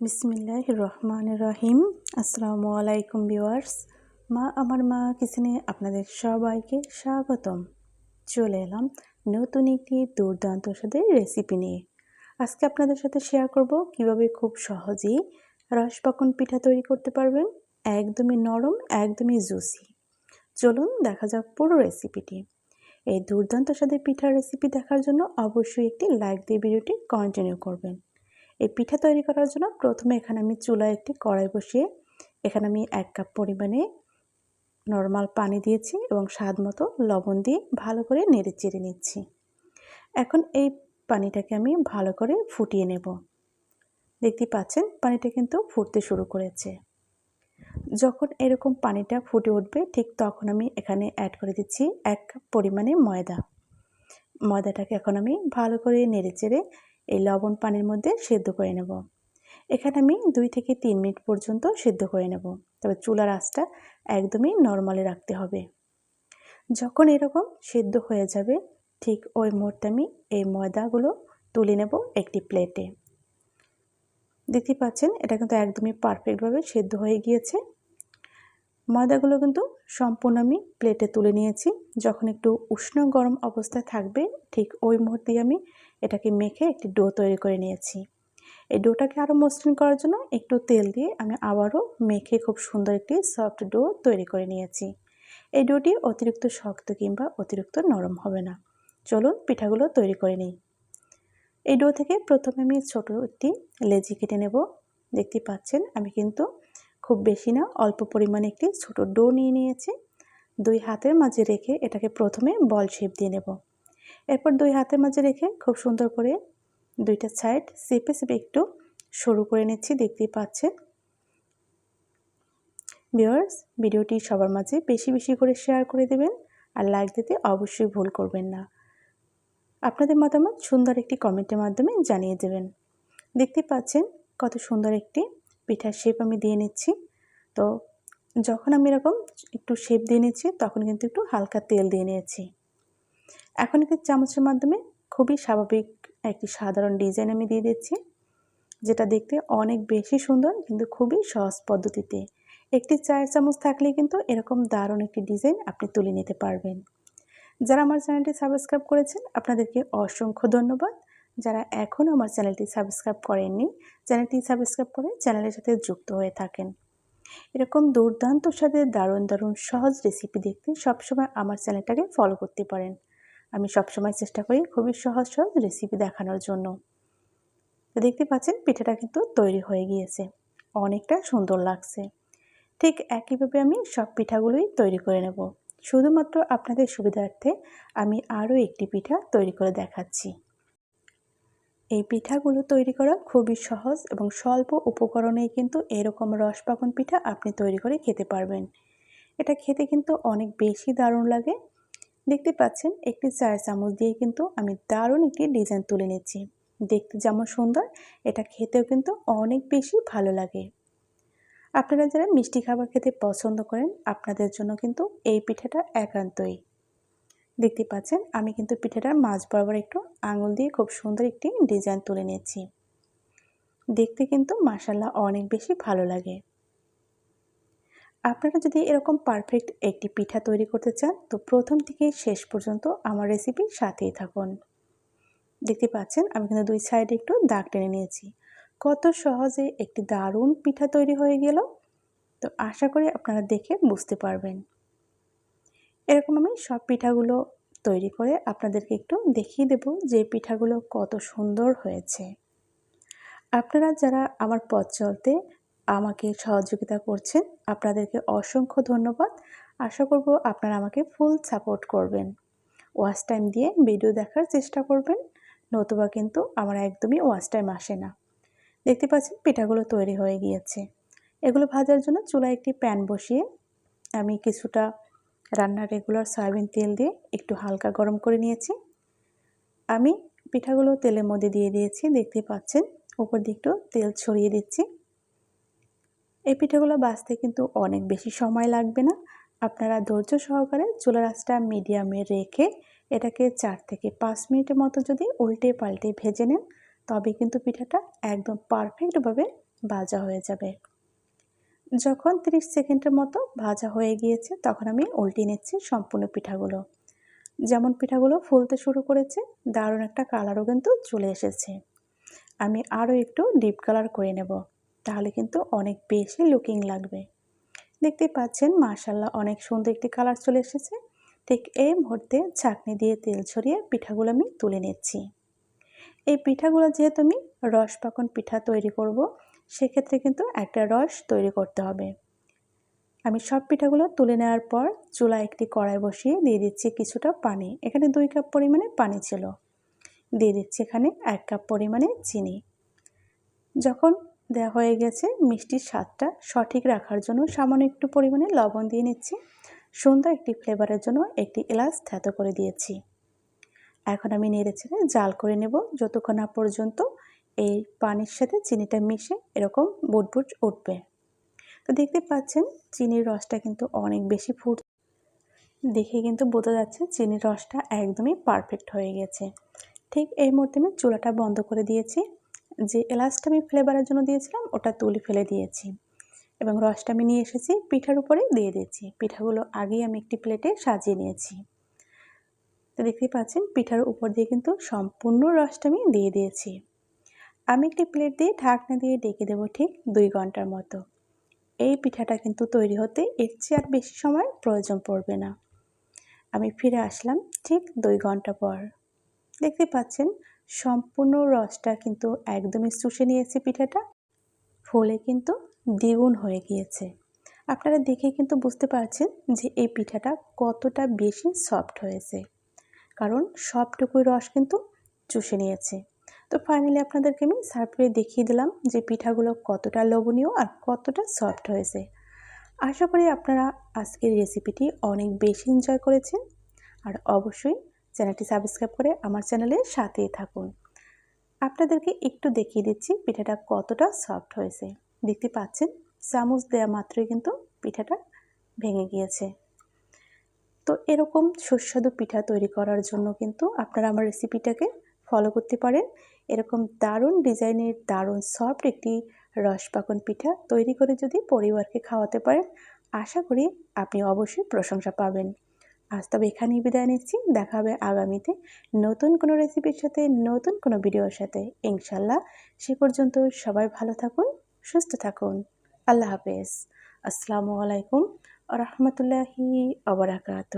বিসমিল্লাহ রহমান রহিম আসসালামু আলাইকুম ভিউয়ার্স। মা, আমার মা কিচেনে আপনাদের সবাইকে স্বাগতম। চলে এলাম নতুন একটি দুর্দান্ত স্বাদের রেসিপি নিয়ে। আজকে আপনাদের সাথে শেয়ার করব কীভাবে খুব সহজেই রসপাকন পিঠা তৈরি করতে পারবেন। একদমই নরম, একদমই জুসি চলুন দেখা যাক পুরো রেসিপিটি এই দুর্দান্ত স্বাদের পিঠার রেসিপি দেখার জন্য অবশ্যই একটি লাইক দিয়ে ভিডিওটি কন্টিনিউ করবেন। এই পিঠা তৈরি করার জন্য প্রথমে এখানে আমি চুলায় একটি কড়াই বসিয়ে এখানে আমি এক কাপ পরিমাণে নর্মাল পানি দিয়েছি এবং স্বাদ মতো লবণ দিয়ে ভালো করে নেড়ে চেড়ে নিচ্ছি। এখন এই পানিটাকে আমি ভালো করে ফুটিয়ে নেব। দেখতে পাচ্ছেন পানিটা কিন্তু ফুটতে শুরু করেছে। যখন এরকম পানিটা ফুটে উঠবে ঠিক তখন আমি এখানে অ্যাড করে দিচ্ছি এক কাপ পরিমাণে ময়দা। ময়দাটাকে এখন আমি ভালো করে নেড়ে চেড়ে এই লবণ পানির মধ্যে সেদ্ধ করে নেব। এখানে আমি দুই থেকে তিন মিনিট পর্যন্ত সেদ্ধ করে নেব। তবে চুলার আঁচটা একদমই নর্মালে রাখতে হবে। যখন এরকম সেদ্ধ হয়ে যাবে, ঠিক ওই মুহূর্তে আমি এই ময়দাগুলো তুলে নেব একটি প্লেটে। দেখতে পাচ্ছেন, এটা কিন্তু একদমই পারফেক্টভাবে সেদ্ধ হয়ে গিয়েছে। ময়দাগুলো কিন্তু সম্পূর্ণ আমি প্লেটে তুলে নিয়েছি। যখন একটু উষ্ণ গরম অবস্থায় থাকবে, ঠিক ওই মুহূর্তেই আমি এটাকে মেখে একটি ডো তৈরি করে নিয়েছি। এই ডোটাকে আরও মসৃণ করার জন্য একটু তেল দিয়ে আমি আবারও মেখে খুব সুন্দর একটি সফট ডো তৈরি করে নিয়েছি। এই ডোটি অতিরিক্ত শক্ত কিংবা অতিরিক্ত নরম হবে না। চলুন পিঠাগুলো তৈরি করে নিই। এই ডো থেকে প্রথমে আমি ছোটো একটি লেজি কেটে নেব। দেখতে পাচ্ছেন, আমি কিন্তু খুব বেশি না, অল্প পরিমাণে একটি ছোট ডো নিয়ে নিয়েছি। দুই হাতের মাঝে রেখে এটাকে প্রথমে বল শেপ দিয়ে নেব। এরপর দুই হাতের মাঝে রেখে খুব সুন্দর করে দুইটা সাইড সেপে সেপে একটু সরু করে নিচ্ছি, দেখতেই পাচ্ছেন। ভিওয়ার্স ভিডিওটি সবার মাঝে বেশি বেশি করে শেয়ার করে দেবেন আর লাইক দিতে অবশ্যই ভুল করবেন না। আপনাদের মতামত সুন্দর একটি কমেন্টের মাধ্যমে জানিয়ে দেবেন। দেখতে পাচ্ছেন কত সুন্দর একটি পিঠার শেপ আমি দিয়ে নিচ্ছি। তো যখন আমি এরকম একটু শেপ দিয়ে নিচ্ছি, তখন কিন্তু একটু হালকা তেল দিয়ে নিয়েছি। এখন একটি চামচের মাধ্যমে খুবই স্বাভাবিক একটি সাধারণ ডিজাইন আমি দিয়ে দিচ্ছি, যেটা দেখতে অনেক বেশি সুন্দর কিন্তু খুবই সহজ পদ্ধতিতে। একটি চায়ের চামচ থাকলে কিন্তু এরকম দারুণ একটি ডিজাইন আপনি তুলে নিতে পারবেন। যারা আমার চ্যানেলটি সাবস্ক্রাইব করেছেন, আপনাদেরকে অসংখ্য ধন্যবাদ। যারা এখনও আমার চ্যানেলটি সাবস্ক্রাইব করেননি, চ্যানেলটি সাবস্ক্রাইব করে চ্যানেলের সাথে যুক্ত হয়ে থাকেন। এরকম দুর্দান্ত সাথে দারুণ দারুণ সহজ রেসিপি দেখতে সবসময় আমার চ্যানেলটাকে ফলো করতে পারেন। আমি সবসময় চেষ্টা করি খুবই সহজ সহজ রেসিপি দেখানোর জন্য। তো দেখতে পাচ্ছেন, পিঠাটা কিন্তু তৈরি হয়ে গিয়েছে। অনেকটা সুন্দর লাগছে। ঠিক একইভাবে আমি সব পিঠাগুলোই তৈরি করে নেব। শুধুমাত্র আপনাদের সুবিধার্থে আমি আরও একটি পিঠা তৈরি করে দেখাচ্ছি। এই পিঠাগুলো তৈরি করা খুবই সহজ এবং স্বল্প উপকরণেই কিন্তু এরকম রসপাকন পিঠা আপনি তৈরি করে খেতে পারবেন। এটা খেতে কিন্তু অনেক বেশি দারুণ লাগে দেখতে পাচ্ছেন, একটি চায়ের চামচ দিয়ে কিন্তু আমি দারুণ একটি ডিজাইন তুলে নিচ্ছি। দেখতে যেমন সুন্দর, এটা খেতেও কিন্তু অনেক বেশি ভালো লাগে। আপনারা যারা মিষ্টি খাবার খেতে পছন্দ করেন, আপনাদের জন্য কিন্তু এই পিঠাটা একান্তই। দেখতে পাচ্ছেন, আমি কিন্তু পিঠাটার মাছ বরাবর একটু আঙুল দিয়ে খুব সুন্দর একটি ডিজাইন তুলে নিয়েছি দেখতে কিন্তু মাসাল্লাহ অনেক বেশি ভালো লাগে। আপনারা যদি এরকম পারফেক্ট একটি পিঠা তৈরি করতে চান, তো প্রথম থেকে শেষ পর্যন্ত আমার রেসিপি সাথেই থাকুন। দেখতে পাচ্ছেন, আমি কিন্তু দুই সাইডে একটু দাগ টেনে নিয়েছি। কত সহজে একটি দারুণ পিঠা তৈরি হয়ে গেল। তো আশা করি আপনারা দেখে বুঝতে পারবেন। এরকম আমি সব পিঠাগুলো তৈরি করে আপনাদেরকে একটু দেখিয়ে দেব যে পিঠাগুলো কত সুন্দর হয়েছে। আপনারা যারা আমার পথ চলতে আমাকে সহযোগিতা করছেন। আপনাদেরকে অসংখ্য ধন্যবাদ। আশা করব আপনারা আমাকে ফুল সাপোর্ট করবেন। ওয়াচ টাইম দিয়ে ভিডিও দেখার চেষ্টা করবেন, নতুবা কিন্তু আমার একদমই ওয়াচ টাইম আসে না। দেখতে পাচ্ছেন পিঠাগুলো তৈরি হয়ে গিয়েছে। এগুলো ভাজার জন্য চুলায় একটি প্যান বসিয়ে আমি কিছুটা রান্নার রেগুলার সয়াবিন তেল দিয়ে একটু হালকা গরম করে নিয়েছি। আমি পিঠাগুলো তেলের মধ্যে দিয়ে দিয়েছি। দেখতে পাচ্ছেন, উপর দিয়ে একটু তেল ছড়িয়ে দিচ্ছি। এই পিঠাগুলো বাঁচতে কিন্তু অনেক বেশি সময় লাগবে না। আপনারা ধৈর্য সহকারে চুলার আঁচটা মিডিয়ামে রেখে এটাকে চার থেকে পাঁচ মিনিটের মতো যদি উল্টে পাল্টে ভেজে নেন, তবে কিন্তু পিঠাটা একদম পারফেক্টভাবে ভাজা হয়ে যাবে। যখন 30 সেকেন্ডের মতো ভাজা হয়ে গিয়েছে, তখন আমি উল্টে নিচ্ছি সম্পূর্ণ পিঠাগুলো। যেমন পিঠাগুলো ফুলতে শুরু করেছে, দারুণ একটা কালারও কিন্তু চলে এসেছে। আমি আরও একটু ডিপ কালার করে নেব। তাহলে কিন্তু অনেক বেশি লুকিং লাগবে। দেখতে পাচ্ছেন মাশাল্লাহ অনেক সুন্দর একটি কালার চলে এসেছে। ঠিক এই মুহূর্তে ছাঁকনি দিয়ে তেল ছড়িয়ে পিঠাগুলো আমি তুলে নিচ্ছি। এই পিঠাগুলো যেহেতু আমি রস পাকন পিঠা তৈরি করব, সেক্ষেত্রে কিন্তু একটা রস তৈরি করতে হবে। আমি সব পিঠাগুলো তুলে নেওয়ার পর চুলা একটি কড়াই বসিয়ে দিয়ে দিচ্ছি কিছুটা পানি। এখানে দুই কাপ পরিমাণে পানি ছিল। দিয়ে দিচ্ছি এখানে এক কাপ পরিমাণে চিনি। যখন দেওয়া হয়ে গেছে। মিষ্টির স্বাদটা সঠিক রাখার জন্য সামান্য একটু পরিমাণে লবণ দিয়ে নিচ্ছি। সুন্দর একটি ফ্লেভারের জন্য একটি এলাচ থেতো করে দিয়েছি। এখন আমি নেড়ে ছেড়ে জাল করে নেব। যতক্ষণ না পর্যন্ত এই পানির সাথে চিনিটা মিশে এরকম বুটবুট উঠবে। তো দেখতে পাচ্ছেন, চিনির রসটা কিন্তু অনেক বেশি ফুট দেখে কিন্তু বোঝা যাচ্ছে চিনির রসটা একদমই পারফেক্ট হয়ে গেছে। ঠিক এই মুহূর্তে আমি চুলাটা বন্ধ করে দিয়েছি। যে এলাচটা আমি ফ্লেভারের জন্য দিয়েছিলাম, ওটা তুলে ফেলে দিয়েছি। এবং রসটা আমি নিয়ে এসেছি, পিঠার উপরে দিয়ে দিয়েছি। পিঠাগুলো আগেই আমি একটি প্লেটে সাজিয়ে নিয়েছি। তো দেখতেই পাচ্ছেন, পিঠার উপর দিয়ে কিন্তু সম্পূর্ণ রসটা আমি দিয়ে দিয়েছি। আমি একটি প্লেট দিয়ে ঢাকনা দিয়ে ডেকে দেবো ঠিক দুই ঘণ্টার মতো। এই পিঠাটা কিন্তু তৈরি হতে এর চেয়ে আর বেশি সময় প্রয়োজন পড়বে না। আমি ফিরে আসলাম ঠিক দুই ঘণ্টা পর। দেখতে পাচ্ছেন সম্পূর্ণ রসটা কিন্তু একদমই শুষে নিয়েছে পিঠাটা। ফলে কিন্তু দ্বিগুণ হয়ে গিয়েছে। আপনারা দেখে কিন্তু বুঝতে পারছেন যে এই পিঠাটা কতটা বেশি সফট হয়েছে। কারণ সবটুকুই রস কিন্তু চুষে নিয়েছে। তো ফাইনালি আপনাদেরকে আমি সার্ভ করে দেখিয়ে দিলাম যে পিঠাগুলো কতটা লোভনীয় আর কতটা সফট হয়েছে। আশা করি আপনারা আজকের রেসিপিটি অনেক বেশি এনজয় করেছেন। আর অবশ্যই চ্যানেলটি সাবস্ক্রাইব করে আমার চ্যানেলের সাথেই থাকুন। আপনাদেরকে একটু দেখিয়ে দিচ্ছি পিঠাটা কতটা সফট হয়েছে। দেখতে পাচ্ছেন, চামচ দেওয়া মাত্রই কিন্তু পিঠাটা ভেঙে গিয়েছে। তো এরকম সুস্বাদু পিঠা তৈরি করার জন্য কিন্তু আপনারা আমার রেসিপিটাকে ফলো করতে পারেন। এরকম দারুণ ডিজাইনের, দারুণ সফট একটি রসপাকন পিঠা তৈরি করে যদি পরিবারকে খাওয়াতে পারেন, আশা করি আপনি অবশ্যই প্রশংসা পাবেন। আজ তবে এখানেই বিদায় নিচ্ছি। দেখা হবে আগামীতে নতুন কোনো রেসিপির সাথে, নতুন কোনো ভিডিওর সাথে। ইনশাল্লাহ সে পর্যন্ত সবাই ভালো থাকুন, সুস্থ থাকুন। আল্লাহ হাফেজ। আসসালামু আলাইকুম রহমতুল্লাহি আবরাকাত